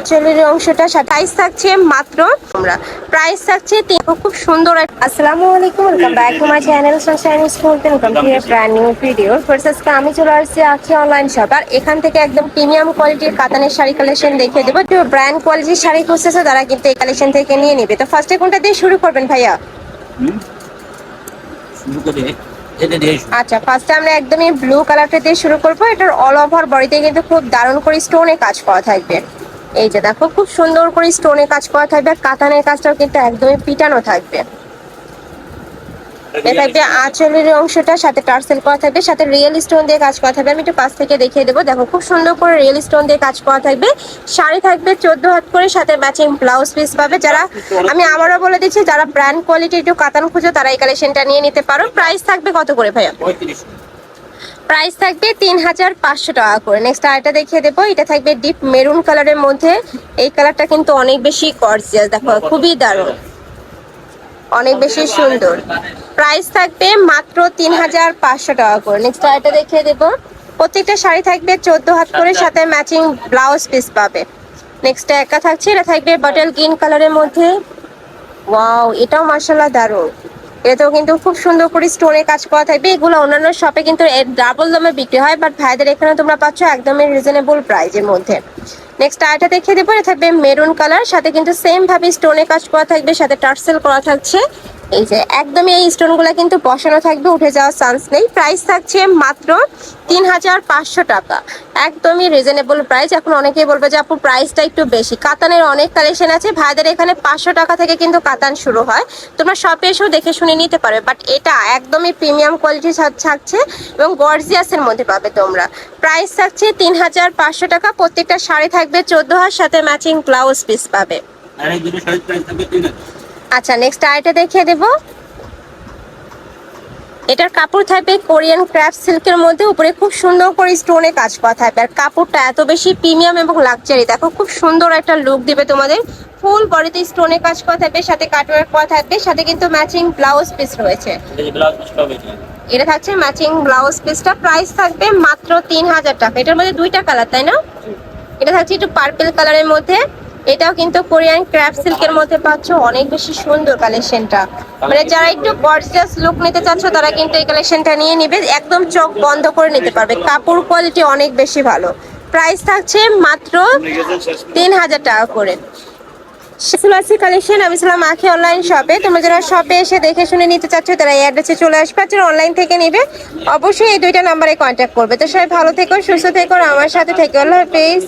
আঁচলের অংশটা প্রাইস থাকছে মাত্র আমরা প্রাইস থাকছে খুব সুন্দর আসসালামু আলাইকুম welcome back to my channel sunshine school welcome to brand new video first আজকে আমি চলে আসছি আজকে অনলাইন শপ আর এখান থেকে একদম প্রিমিয়াম কোয়ালিটির কাতানের শাড়ি কালেকশন দেখিয়ে দেবো। তো ব্র্যান্ড কোয়ালিটির শাড়ি খুঁজতেছে তারা কিন্তু এই কালেকশন থেকে নিয়ে নেবে। তো ফার্স্টে কোনটা দিয়ে শুরু করবেন ভাইয়া? শুরু করে। আচ্ছা ফার্স্টে আমরা একদমই ব্লু কালারটা দিয়ে শুরু করব। এটার অল ওভার বডিতে কিন্তু খুব দারুণ করে স্টোনে কাজ করা থাকবে। এই যে দেখো খুব সুন্দর করে স্টোনে কাজ করা থাকবে আর কাতানের কাজটাও কিন্তু একদমই পিটানো থাকবে। এটা থাকবে আঁচলের অংশটা সাথে টার্সেল করা থাকবে সাথে রিয়েল স্টোন দিয়ে কাজ করা থাকবে। আমি একটু পাশ থেকে দেখিয়ে দেবো। দেখো খুব সুন্দর করে রিয়েল স্টোন দিয়ে কাজ করা থাকবে। শাড়ি থাকবে চোদ্দ হাত করে সাথে ম্যাচিং ব্লাউজ পিস পাবে। যারা আমি আবারও বলে দিচ্ছি যারা ব্র্যান্ড কোয়ালিটি একটু কাতান খুঁজো তারা এই কালেকশনটা নিয়ে নিতে পারো। প্রাইস থাকবে কত করে ভাইয়া? প্রাইস থাকবে তিন হাজার পাঁচশো টাকা করে। নেক্সট আরেকটা দেখিয়ে দেবো। এটা থাকবে ডিপ মেরুন কালারের মধ্যে। এই কালারটা কিন্তু অনেক বেশি গর্জিয়াস দেখো, খুবই দারুণ। অনেক বেশি সুন্দর। প্রাইস থাকবে মাত্র তিন হাজার পাঁচশো টাকা করে। নেক্সট আরেকটা দেখিয়ে দেবো। প্রত্যেকটা শাড়ি থাকবে চোদ্দ হাত করে, সাথে ম্যাচিং ব্লাউজ পিস পাবে। নেক্সট একা থাকছে, এটা থাকবে বটল গ্রিন কালারের মধ্যে। ওয়াও এটাও মার্শাল্লাহ দারুণ। এটাও কিন্তু খুব সুন্দর করে স্টোনে কাজ করা থাকবে। এগুলো অন্যান্য শপে কিন্তু ডাবল দামে বিক্রি হয় বাট ভাইদের এখানে তোমরা পাচ্ছ একদমই রিজনেবল প্রাইজের মধ্যে। নেক্সট আয়টা দেখিয়ে দেবো, এটা থাকবে মেরুন কালার সাথে কিন্তু সেম ভাবে স্টোনে কাজ করা থাকবে, সাথে টার্সেল করা থাকছে। এই যে একদমই এই স্টোনগুলো কিন্তু বসানো থাকবে, উঠে যাওয়ার চান্স নেই। প্রাইস থাকছে মাত্র তিন হাজার পাঁচশো টাকা। একদমই রিজনেবল প্রাইস এখন অনেকেই বলবে যে আপু প্রাইসটা একটু বেশি। কাতানের অনেক কালেকশন আছে। ভাইদের এখানে পাঁচশো টাকা থেকে কিন্তু কাতান শুরু হয়। তোমরা শপে এসেও দেখে শুনে নিতে পারবে বাট এটা একদমই প্রিমিয়াম কোয়ালিটি থাকছে এবং গর্জিয়াসের মধ্যে পাবে তোমরা। প্রাইস থাকছে তিন হাজার পাঁচশো টাকা। প্রত্যেকটা শাড়ি থাকবে চোদ্দ হাজার সাথে ম্যাচিং ব্লাউজ পিস পাবে। আচ্ছা নেক্সট আরেকটা দেখিয়ে দেবো। এটার কাপড় থাকবে কোরিয়ান ক্র্যাপ সিল্কের মধ্যে উপরে খুব সুন্দর করে স্টোনে কাজ করা থাকবে। আর কাপড়টা এত বেশি প্রিমিয়াম এবং লাক্সারি দেখো খুব সুন্দর একটা লুক দিবে তোমাদের। ফুল বডিতে স্টোনে কাজ করা থাকবে সাথে কাটওয়ার্ক করা থাকবে সাথে কিন্তু ম্যাচিং ব্লাউজ পিস রয়েছে। এটা থাকছে ম্যাচিং ব্লাউজ পিসটা প্রাইস থাকবে মাত্র তিন হাজার টাকা। এটার মধ্যে দুইটা কালার তাই না? এটা থাকছে একটু পার্পল কালারের মধ্যে। এটাও কিন্তু কোরিয়ান ক্র্যাপ সিল্কের মধ্যে পাচ্ছ অনেক বেশি সুন্দর কালেকশনটা। মানে যারা একটু গর্জিয়াস লুক নিতে চাচ্ছ, তারা কিন্তু এই কালেকশনটা নিয়ে নিবে। একদম চোখ বন্ধ করে নিতে পারবে। কাপড় কোয়ালিটি অনেক বেশি ভালো। প্রাইস থাকছে মাত্র তিন হাজার টাকা করে। শিশুলাসি কালেকশন আমি ছিলাম আখি অনলাইন শপে তোমরা যারা শপে এসে দেখে শুনে নিতে চাচ্ছ, তারা এই অ্যাড্রেসে চলে আসবে যারা অনলাইন থেকে নিবে, অবশ্যই এই দুইটা নাম্বারে কন্ট্যাক্ট করবে। তো সবাই ভালো থেকো, সুস্থ থেকো আমার সাথে থেকো। আল্লাহ হাফেজ।